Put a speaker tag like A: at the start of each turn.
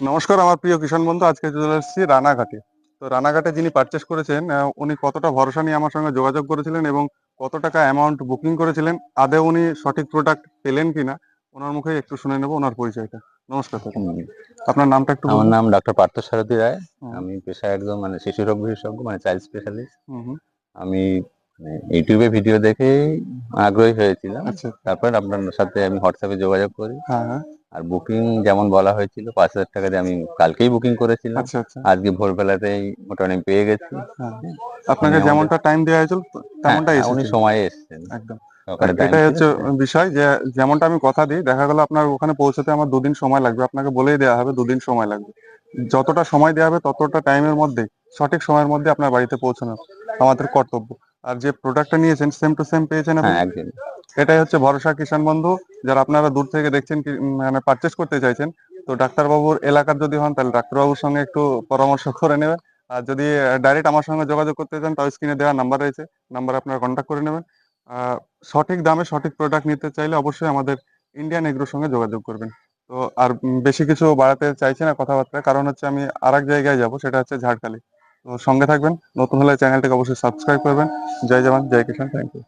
A: নমস্কার আমার প্রিয় কিষাণ বন্ধু। আজকে চলে এসেছি রানাঘাটে। তো রানাঘাটে যিনি পারচেস করেছেন উনি কতটা ভরসা নিয়ে আমার সঙ্গে যোগাযোগ করেছিলেন এবং কত টাকা অ্যামাউন্ট বুকিং করেছিলেন? আদৌ উনি সঠিক প্রোডাক্ট পেলেন কিনা? ওনার মুখে একটু শুনে নেব ওনার পরিচয়টা। নমস্কার আপনার নামটা একটু
B: আমার নাম ডক্টর পার্থ সারথী রায়। আমি পেশায় একদম মানে শিশু রোগ বিশেষজ্ঞ মানে চাইল্ড স্পেশালিস্ট আমি ইউটিউবে ভিডিও দেখেই আগ্রহী হয়েছিলাম।
A: আচ্ছা।
B: তারপর আপনার সাথে আমি হোয়াটসঅ্যাপে যোগাযোগ করি।
A: হ্যাঁ হ্যাঁ।
B: আর বুকিং যেমন বলা হয়েছিল পাঁচ হাজার টাকা দিয়ে আমি কালকেই বুকিং করেছিলাম।
A: আচ্ছা আচ্ছা।
B: আজকে ভোরবেলাতেই মোটামুটি পেয়ে গেছি।
A: হ্যাঁ আপনাকে যেমনটা টাইম দেওয়া হয়েছিল তেমনটাই
B: হ্যাঁ, উনি সময়ে এসেছেন।
A: একদম। এটাই হচ্ছে বিষয় যে যেমনটা আমি কথা দিই দেখা গেল আপনার ওখানে পৌঁছতে আমার দুদিন সময় লাগবে। আপনাকে বলেই দেওয়া হবে দুদিন সময় লাগবে। যতটা সময় দেওয়া হবে ততটা টাইমের মধ্যে সঠিক সময়ের মধ্যে আপনার বাড়িতে পৌঁছানো আমাদের কর্তব্য। আর যে প্রোডাক্টটা নিয়েছেন সেম টু সেম পেয়েছেন আপনি?
B: হ্যাঁ
A: এটাই হচ্ছে ভরসা কিষাণ বন্ধু। যারা আপনারা দূর থেকে দেখছেন কি উম, মানে পারচেস করতে চাইছেন তো ডাক্তারবাবুর এলাকার যদি হন তাহলে ডাক্তারবাবুর সঙ্গে একটু পরামর্শ করে নেবেন। আর যদি ডাইরেক্ট আমার সঙ্গে যোগাযোগ করতে চান তাও স্ক্রিনে দেওয়া নাম্বার রয়েছে। নাম্বারে আপনারা কন্ট্যাক্ট করে নেবেন। আহ, সঠিক দামে সঠিক প্রোডাক্ট নিতে চাইলে অবশ্যই আমাদের ইন্ডিয়ান এগ্রোর সঙ্গে যোগাযোগ করবেন। তো আর উম, বেশি কিছু বাড়াতে চাইছি না কথাবার্তা কারণ হচ্ছে আমি আর এক জায়গায় যাব সেটা হচ্ছে ঝাড়খালি। সঙ্গে থাকবেন। নতুন হলে চ্যানেলটাকে অবশ্যই সাবস্ক্রাইব করবেন। জয় জওয়ান জয় কিষাণ থ্যাংক ইউ